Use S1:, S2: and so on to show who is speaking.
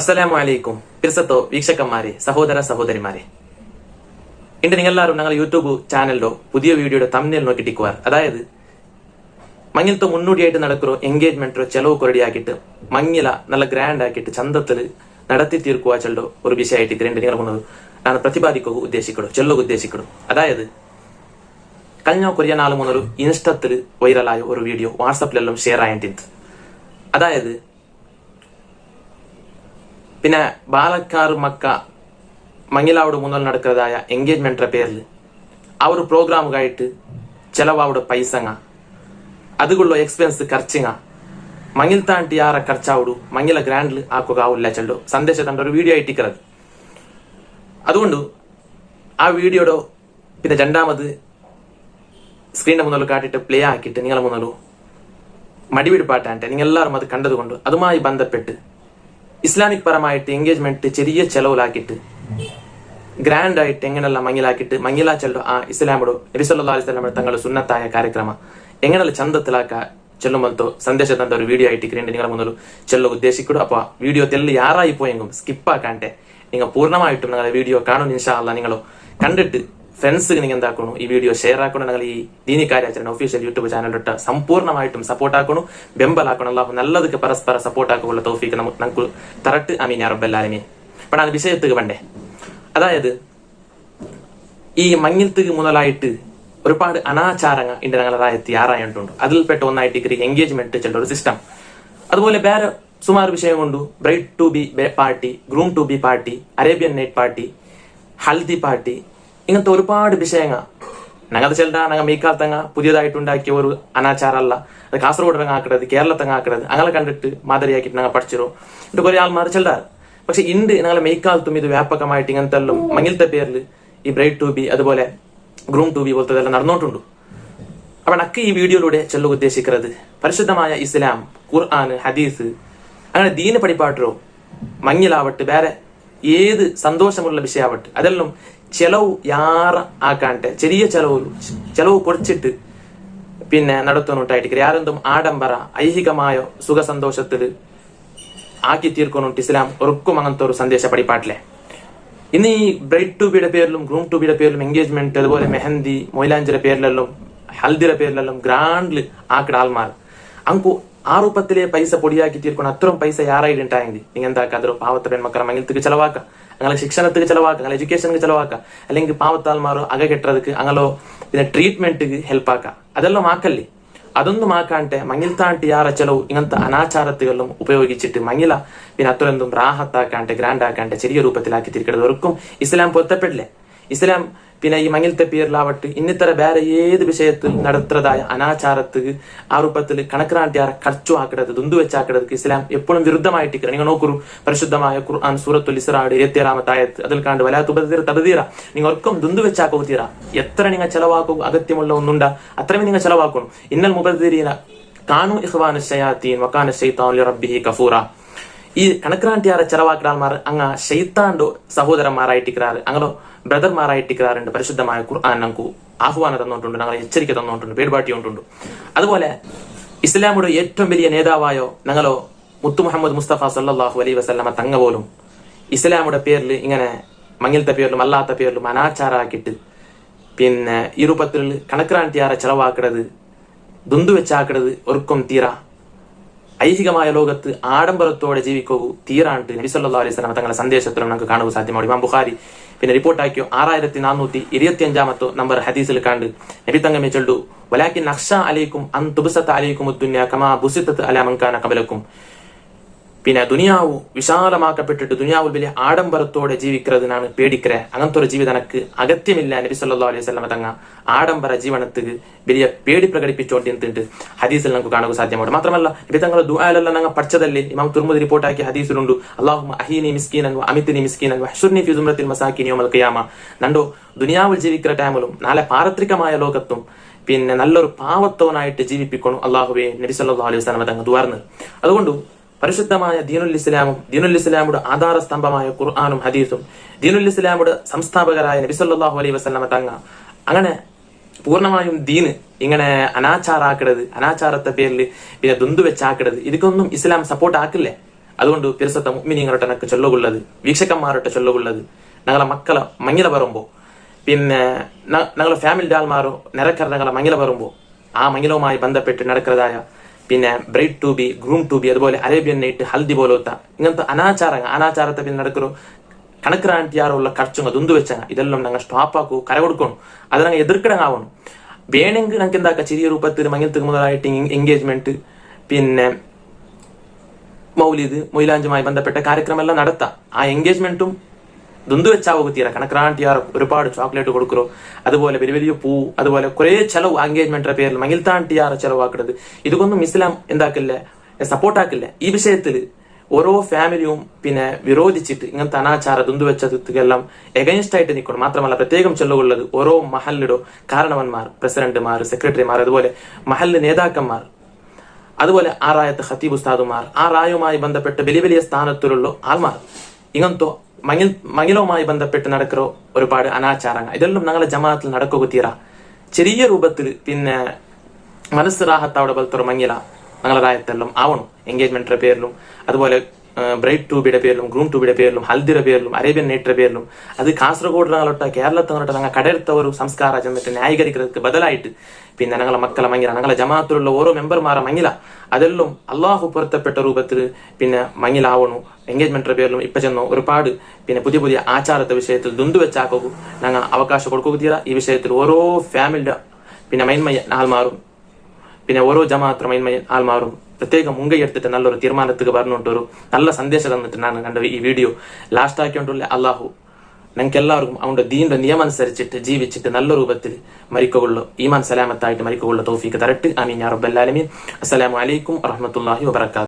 S1: അസ്സലാമു അലൈക്കും പിർസത്തോ വീക്ഷകന്മാരെ സഹോദര സഹോദരിമാരെ ഇന്ന് നിങ്ങളെല്ലാവരും ഞങ്ങൾ യൂട്യൂബ് ചാനലിലോ പുതിയ വീഡിയോയുടെ തമ്മിൽ നോക്കിട്ടിക്കുവാർ അതായത് മങ്ങിലത്തെ മുന്നോടിയായിട്ട് നടക്കുന്ന എൻഗേജ്മെന്റോ ചെലവ് കൊറടിയാക്കിയിട്ട് മങ്ങില നല്ല ഗ്രാൻഡ് ആക്കിയിട്ട് ചന്തത്തില് നടത്തി തീർക്കുക ചെല്ലോ ഒരു വിഷയമായിട്ട് രണ്ട് നിങ്ങൾ പോകുന്നത് ನಾನು ಪ್ರತಿಪಾದಿಕವು ಉದ್ದೇಶಿಕಡು ಚೆಲ್ಲೋಗ ಉದ್ದೇಶಿಕಡು അതായത് കഴിഞ്ഞ കൊറിയ നാല് മൂന്നൊരു ഇൻസ്റ്റത്തിൽ വൈറലായ ഒരു വീഡിയോ വാട്സപ്പിലെല്ലാം ഷെയർ ആയിട്ടിരുന്നത് അതായത് പിന്നെ பாலக்கார் மக்கா மங்கிலாவோட முன்னால் நடக்கிறதாய என்கேஜ்மெண்ட்ற பேரில் அவர் ப்ரோக்ராமுக்காയിട്ട് ചിലവാവുടെ പൈസങ്ങ. അതുകൊള്ള എക്സ്പെൻസ് കർച്ചിങ്ങ. മങ്ങിൽ താണ്ടി ആറ ഖർച്ചാവുടു മങ്ങില ഗ്രാൻഡിൽ ആക്കുക ആവില്ല ചെല്ലോ. സന്ദേശം കണ്ട ഒരു വീഡിയോ ആയിട്ടിക്കറത് അതുകൊണ്ട് ആ വീഡിയോടെ പിന്നെ രണ്ടാമത് സ്ക്രീനിന്റെ മുന്നിൽ കാട്ടിട്ട് പ്ലേ ആക്കിയിട്ട് നിങ്ങളെ മുന്നിലോ മടിപിടിപ്പാട്ടാന്റെ നിങ്ങൾ എല്ലാവരും അത് കണ്ടതുകൊണ്ട് അതുമായി ബന്ധപ്പെട്ട് ഇസ്ലാമിക് പരമായിട്ട് എൻഗേജ്മെന്റ് ചെറിയ ചെലവിലാക്കിയിട്ട് ഗ്രാൻഡ് ആയിട്ട് എങ്ങനെയുള്ള മങ്ങിലാക്കിയിട്ട് ചെല്ലോ ആ ഇസ്ലാമോടോ നബിസല്ലാ അലിസ്ലാമോട് തങ്ങളുടെ സുന്നത്തായ ಕಾರ್ಯಕ್ರಮ എങ്ങനെയുള്ള ചന്തത്തിലാക്ക ചെല്ലുമ്പോൾ സന്ദേശം തന്നെ ഒരു വീഡിയോ ആയിട്ട് ക്രിയേറ്റ് നിങ്ങളെ മുന്നിൽ ചെല്ലു ഉദ്ദേശിക്കും. അപ്പോൾ ആ വീഡിയോ തെല്ല് യാറായി സ്കിപ്പ് സ്കിപ്പാക്കാണ്ടെ നിങ്ങൾ പൂർണമായിട്ടും നിങ്ങളുടെ വീഡിയോ കാണും ഇൻഷാ നിങ്ങളോ കണ്ടിട്ട് ഫ്രണ്ട്സ് നിങ്ങൾ എന്താക്കണു ഈ വീഡിയോ ഷെയർ ആക്കണം? ഞങ്ങൾ ഈ ദീനി ಕಾರ್ಯಾಚರಣೆ ഒഫീഷ്യൽ യൂട്യൂബ് ചാനലിട്ട് സമ്പൂർണമായിട്ടും സപ്പോർട്ട് ആക്കണം? ബെമ്പലാക്കണം? അല്ലാഹു നല്ലതൊക്കെ പരസ്പര സപ്പോർട്ട് ആക്കുള്ള തോഫിക്ക് നമുക്ക് തറട്ട് അമീൻ അറബല്ലാലിമീൻ അപ്പം അത് വിഷയത്തുക്ക് വേണ്ടേ അതായത് ഈ മഞ്ഞിൽത്തുക്ക് മുതലായിട്ട് ഒരുപാട് അനാചാരങ്ങൾ ഇന്ത്യ ഞങ്ങളുടെ രാജ്യത്ത് ആറായിട്ടുണ്ട് അതിൽപ്പെട്ട ഒന്നായിട്ട് ഇക്കറി എൻഗേജ്മെന്റ് ചെല്ല ഒരു സിസ്റ്റം അതുപോലെ വേറെ സുമാർ വിഷയം കൊണ്ട് bride to be party groom to be party Arabian night party haldi party ഇങ്ങനത്തെ ഒരുപാട് വിഷയങ്ങൾ. ഞങ്ങൾ ചെല്ലാ ഞങ്ങൾ മീക്കാലത്തങ്ങ പുതിയതായിട്ടുണ്ടാക്കിയ ഒരു അനാചാരമല്ല അത് കാസർഗോഡ് കേരളത്തങ്ങ ആക്കണത് അങ്ങനെ കണ്ടിട്ട് മാതിരിയാക്കിയിട്ട് ഞങ്ങൾ പഠിച്ചിരും എന്നിട്ട് കുറെ ആൾമാർ ചെല്ലാറ് പക്ഷെ ഇണ്ട് ഞങ്ങളെ മെയ്ക്കാലത്തും ഇത് വ്യാപകമായിട്ട് ഇങ്ങനത്തെ എല്ലാം മങ്ങിലത്തെ പേരിൽ ഈ ബ്രൈഡ് ടു ബി അതുപോലെ ഗ്രൂം ടു ബി പോലത്തെ എല്ലാം നടന്നോട്ടുണ്ട്. അപ്പൊ നക്ക് ഈ വീഡിയോയിലൂടെ ചെല്ലു ഉദ്ദേശിക്കുന്നത് പരിശുദ്ധമായ ഇസ്ലാം ഖുർആൻ ഹദീസ് അങ്ങനെ ദീന പഠിപ്പാട്ടോ മങ്ങിലാവട്ടെ വേറെ ഏത് സന്തോഷമുള്ള വിഷയമാവട്ടെ അതെല്ലാം ചെലവ് യാറ ആക്കാണ്ടെ ചെറിയ ചെലവ് ചെലവ് കുറച്ചിട്ട് പിന്നെ നടത്തുന്നുണ്ടായിരിക്കും യാരെന്തും ആഡംബര ഐഹികമായ സുഖ സന്തോഷത്തിൽ ആക്കി തീർക്കുന്നുണ്ട് ഇസ്ലാം ഉറക്കും അങ്ങനത്തെ ഒരു സന്ദേശ പടിപ്പാട്ടിലെ ഇന്ന് ഈ ബ്രൈഡ് ടു ബിയുടെ പേരിലും ഗ്രൂം ടു ബിയുടെ പേരിലും എൻഗേജ്മെന്റ് അതുപോലെ മെഹന്തി മൊയിലാഞ്ചിയുടെ പേരിലെല്ലാം ഹൽദിയുടെ പേരിലെല്ലാം ഗ്രാൻഡിൽ ആക്കിട ആൾമാർ അങ്ങ് ആ രൂപത്തിലെ പൈസ പൊടിയാക്കി തീർക്കണം അത്രയും പൈസ യാറായിട്ടുണ്ടായെങ്കിൽ നിങ്ങൾ എന്താക്കാം അതൊരു പാവത്തെ പെൺമക്കളെ മങ്ങിലത്തേക്ക് ചെലവാക്കാം അങ്ങനെ ಶಿಕ್ಷಣಕ್ಕೆ ಚಲವಾಕ അങ്ങനെ എഡ്യൂക്കേഷന് ಚಲವಾಕ അല്ലെങ്കിൽ പാവത്താൽമാർ അക കെട്ടറക്ക് അങ്ങലോ പിന്നെ ട്രീറ്റ്ಮೆಂಟ್ಗೆ ಹೆಲ್ಪ್ ಆಕ അതെല്ലാം ആക്കല്ലേ? അതൊന്നും ആക്കാണ്ട് മങ്ങിൽത്താണ്ട് യാറ ചെലവ് ഇങ്ങനത്തെ അനാചാരത്തുകളും ഉപയോഗിച്ചിട്ട് മങ്ങില പിന്നെ അത്രയെന്തും റാഹത്താക്കാണ്ട് ഗ്രാൻഡ് ആക്കാണ്ട് ചെറിയ രൂപത്തിലാക്കി തിരിക്കുന്നത് ഇസ്ലാം പൊരുത്തപ്പെടില്ലേ. ഇസ്ലാം പിന്നെ ഈ മങ്ങിലത്തെ പേരിലാവട്ട് ഇന്നിത്തര വേറെ ഏത് വിഷയത്തിൽ നടത്തുന്നതായ അനാചാരത്ത് ആ രൂപത്തിൽ കണക്കിനാട്ടിയാറെ കളിച്ചു ആക്കിടത് ദുന്തു വെച്ചാക്കിടത് ഇസ്ലാം എപ്പോഴും വിരുദ്ധമായിട്ട് നിങ്ങൾ നോക്കൂ പരിശുദ്ധമായ ഖുർആൻ സൂറത്തുൽ ഇസ്രാട് ഇരുപത്തിയേഴാമത്തായത് അതിൽ കാണ്ട് വലാ തുപതീർ തപതീറ നിങ്ങൾ ഒർക്കും ദുന്തു വെച്ചാക്കോ തീറ. എത്ര നിങ്ങൾ ചെലവാക്കും അഗത്യമുള്ള ഒന്നുണ്ട. അത്രയും നിങ്ങൾ ചെലവാക്കണം ഇന്നൽ മുബദീരീന കാണു ഇഹ്വാൻ ഷയാത്തീൻ വക്കാൻ ഷെയ്ത്താൻ റബ്ബിഹി കഫൂറ. ഈ കണക്കിനാട്ടിയാറെ ചെലവാക്കിടാൽമാർ അങ്ങ ഷെയ്ത്താണ്ടോ സഹോദരന്മാരായിട്ടിക്കാറ് അങ്ങനോ ബ്രദർമാരായിട്ടിക്കാറുണ്ട് പരിശുദ്ധമായ ഖുർആൻ ആഹ്വാനം തന്നോട്ടുണ്ട്. ഞങ്ങളെ എച്ചരിക്ക തന്നോട്ടുണ്ട്. പേടുപാട്ടി കൊണ്ടുണ്ട്. അതുപോലെ ഇസ്ലാമിയുടെ ഏറ്റവും വലിയ നേതാവായോ ഞങ്ങളോ മുത്തു മുഹമ്മദ് മുസ്തഫ സല്ലാഹു അലൈ വസല്ലമ തങ്ങ പോലും ഇസ്ലാമിയുടെ പേരിൽ ഇങ്ങനെ മങ്ങിലത്തെ പേരിലും അല്ലാത്ത പേരിലും അനാചാരമാക്കിയിട്ട് പിന്നെ ഈ രൂപത്തിൽ കണക്കിനാട്ടിയാറെ ചെലവാക്കിടത് ദുന്തു വെച്ചാക്കിടത് ഒർക്കും തീര. ഐഹികമായ ലോകത്ത് ആഡംബരത്തോടെ ജീവിക്കൂ. തീരാണ്ട് നബിസല്ലാ അലൈഹി സ്വലം തങ്ങളുടെ സന്ദേശത്തിലും നമുക്ക് കാണുക സാധ്യമാണ്. ഇമാം ബുഖാരി പിന്നെ റിപ്പോർട്ടാക്കിയോ ആറായിരത്തി നാനൂറ്റി ഇരുപത്തി അഞ്ചാമത്തെ നമ്പർ ഹദീസിൽ കണ്ട് നബി തങ്ങമെ ചൊല്ലു. വലാക്കിൻ നക്ഷ അലൈക്കും അൻ തുബസത്ത് അലൈക്കും ഉദ്ദുന്യ കമാ ബുസിത്തത്ത് അല മങ്കാന കബലക്കും. പിന്നെ ദുനിയാവ് വിശാലമാക്കപ്പെട്ടിട്ട് ദുനിയാവിൽ വലിയ ആഡംബരത്തോടെ ജീവിക്കുന്നതിനാണ് പേടിക്കര അങ്ങനത്തെ ഒരു ജീവിതം എനക്ക് അഗത്യമില്ല നബി സല്ലാ അലൈഹി സ്വലമ തങ്ങ ആഡംബര ജീവനത്തിന് വലിയ പേടി പ്രകടിപ്പിച്ചോണ്ട് എന്തിട്ട് ഹദീസിൽ നമുക്ക് കാണുക സാധ്യമാണ് മാത്രമല്ല നബി തങ്ങളുടെ ദുആലെല്ലാം ഞങ്ങൾ പഠിച്ചതല്ലേ? ഇമാം തുർമുദ് റിപ്പോർട്ടാക്കിയ ഹദീസിലുണ്ട്. അള്ളാഹു അഹീനി മിസ്കീനൻ അമിത്തിനി മിസ്കീനൻ ഫി ഫിസുമ്രത്തിൽ മസാക്കിനി യോമൽ ഖിയാമ. നണ്ടോ ദുനിയാവിൽ ജീവിക്കുന്ന ടൈമിലും നാളെ പാരത്രികമായ ലോകത്തും പിന്നെ നല്ലൊരു പാവത്തവനായിട്ട് ജീവിപ്പിക്കണം അള്ളാഹുബെ നബി സല്ലാ അലൈഹി സ്വലമ തങ്ങ് ദുവാർന്ന് അതുകൊണ്ട് പരിശുദ്ധമായ ദീനുൽ ഇസ്ലാമും ദീനുൽ ഇസ്ലാമുടെ ആധാര സ്തംഭമായ ഖുർആാനും ഹദീസും ദീനുൽ ഇസ്ലാമുടെ സംസ്ഥാപകരായ നബിസല്ലാഹു അലൈഹി വസ്ലമ തങ്ങ അങ്ങനെ പൂർണമായും ദീന് ഇങ്ങനെ അനാചാറാക്കരുത് അനാചാരത്തെ പേരിൽ പിന്നെ ദുന്തു വെച്ചാക്കിടത് ഇതൊന്നും ഇസ്ലാം സപ്പോർട്ട് ആക്കില്ലേ? അതുകൊണ്ട് പിരസത്ത മുഗ്മിനിങ്ങളുടെ എനക്ക് ചൊല്ലുകൊള്ളത് വീക്ഷകന്മാരുടെ ചൊല്ലുകൊള്ളത് ഞങ്ങളെ മക്കളെ മങ്ങില പറയുമ്പോ പിന്നെ ഞങ്ങളെ ഫാമിലി ആൾമാരോ നിരക്കര ഞങ്ങളെ മങ്ങില പറയുമ്പോ ആ മങ്ങിലവുമായി ബന്ധപ്പെട്ട് നടക്കുന്നതായ പിന്നെ bride to be groom to be അതുപോലെ അറേബ്യൻ നൈറ്റ് ഹൽദി പോലത്തെ ഇങ്ങനത്തെ അനാചാരങ്ങൾ അനാചാരത്തെ പിന്നെ നടക്കൊരു കണക്കിനാട്ടിയാറുള്ള ഖർച്ചും അതൊന്നു വെച്ചാൽ ഇതെല്ലാം ഞങ്ങൾ സ്റ്റോപ്പാക്കൂ കര കൊടുക്കണം. അത് ഞങ്ങൾ എതിർക്കണങ്ങാവണം വേണമെങ്കിൽ ഞങ്ങൾക്ക് എന്താക്കാം? ചെറിയ രൂപത്തിൽ മങ്ങനത്തിൽ മുതലായിട്ട് എൻഗേജ്മെന്റ് പിന്നെ മൗലിദ് മൊയിലാഞ്ചുമായി ബന്ധപ്പെട്ട കാര്യക്രമെല്ലാം നടത്താം. ആ എൻഗേജ്മെന്റും ദുന്തു വെച്ചാവുക തീര കണക്കിറാണ്ടിയാർ ഒരുപാട് ചോക്ലേറ്റ് കൊടുക്കുറോ. അതുപോലെ വലിയ വലിയ പൂ അതുപോലെ കുറെ ചെലവ് എൻഗേജ്മെന്റിന്റെ പേരിൽ മങ്ങിൽത്താണ്ടിയാറ് ചെലവാക്കുന്നത് ഇതൊന്നും ഇസ്ലാം എന്താക്കില്ല? സപ്പോർട്ടാക്കില്ല? ഈ വിഷയത്തിൽ ഓരോ ഫാമിലിയും പിന്നെ വിരോധിച്ചിട്ട് ഇങ്ങനത്തെ അനാചാര ദുന്തു വെച്ചതെല്ലാം എഗൈൻസ്റ്റ് ആയിട്ട് നിൽക്കണം. മാത്രമല്ല പ്രത്യേകം ചെലവുള്ളത് ഓരോ മഹലിടോ കാരണവന്മാർ പ്രസിഡന്റുമാർ സെക്രട്ടറിമാർ അതുപോലെ മഹൽ നേതാക്കന്മാർ അതുപോലെ ആറായത്ത് റായത്ത് ഖത്തീബ് ഉസ്താദുമാർ ആ റായുമായി ബന്ധപ്പെട്ട് വലിയ വലിയ സ്ഥാനത്തിലുള്ള ആൾമാർ. ഇങ്ങനത്തെ മങ്ങിൽ മങ്ങിലവുമായി ബന്ധപ്പെട്ട് നടക്കുന്ന ഒരുപാട് അനാചാരങ്ങൾ. ഇതെല്ലാം ഞങ്ങളുടെ ജമാഅത്തിൽ നടക്കുക തീര. ചെറിയ രൂപത്തിൽ പിന്നെ മനസ്സ് പോലത്തെ ഒരു മങ്ങില ഞങ്ങളുടെ റായത്തെല്ലാം ആവണം. എൻഗേജ്മെന്റിന്റെ പേരിലും. അതുപോലെ ബ്രൈഡ് ടൂബിയുടെ പേരിലും ഗ്രൂം ടൂബിയുടെ പേരിലും ഹൽദിയുടെ പേരിലും അറേബ്യൻ നൈറ്റിന്റെ പേരിലും അത് കാസർഗോഡ് ഞങ്ങളൊട്ട കേരളത്തിനൊട്ട ഞങ്ങൾ കടയെടുത്ത ഒരു സംസ്കാര ചെന്നിട്ട് ന്യായീകരിക്കുന്നതിന് ബദലായിട്ട് പിന്നെ ഞങ്ങളെ മക്കളെ മങ്ങില ഞങ്ങളെ ജമാഅത്തിലുള്ള ഓരോ മെമ്പർമാരെ മങ്ങില. അതെല്ലാം അള്ളാഹു പൊരുത്തപ്പെട്ട രൂപത്തിൽ പിന്നെ മങ്ങിലാവണു. എൻഗേജ്മെന്റിന്റെ പേരിലും ഇപ്പൊ ചെന്നോ ഒരുപാട് പിന്നെ പുതിയ പുതിയ ആചാരത്തെ വിഷയത്തിൽ ദുന്തു വെച്ചാക്കൂ ഞങ്ങൾ അവകാശം കൊടുക്കുക തീരാ ഈ വിഷയത്തിൽ ഓരോ ഫാമിലിയുടെ പിന്നെ മൈൻമയ ആൾമാറും പിന്നെ ഓരോ ജമാഅത്ര മൈൻമയ ആൾമാറും പ്രത്യേകം മുൻകൈ എടുത്തിട്ട് നല്ലൊരു തീരുമാനത്തിക്ക് ഒരു നല്ല സന്ദേശം തന്നിട്ട് ഞാൻ കണ്ട ഈ വീഡിയോ ലാസ്റ്റ് ആക്കിക്കൊണ്ടുള്ള അള്ളാഹു ഞങ്ങൾക്ക് എല്ലാവർക്കും അവന്റെ ദീന്റെ നിയമം അനുസരിച്ചിട്ട് ജീവിച്ചിട്ട് നല്ല രൂപത്തിൽ മരിക്കുള്ളൂ ഈമാൻ സലാമത്തായിട്ട് മരിക്കുള്ള തോഫീക്ക് തരട്ട്. അമീൻ യാ റബ്ബൽ ആലമീൻ. അസ്സലാമു അലൈക്കും വറഹ്മത്തുള്ളാഹി വബറകാതുഹു.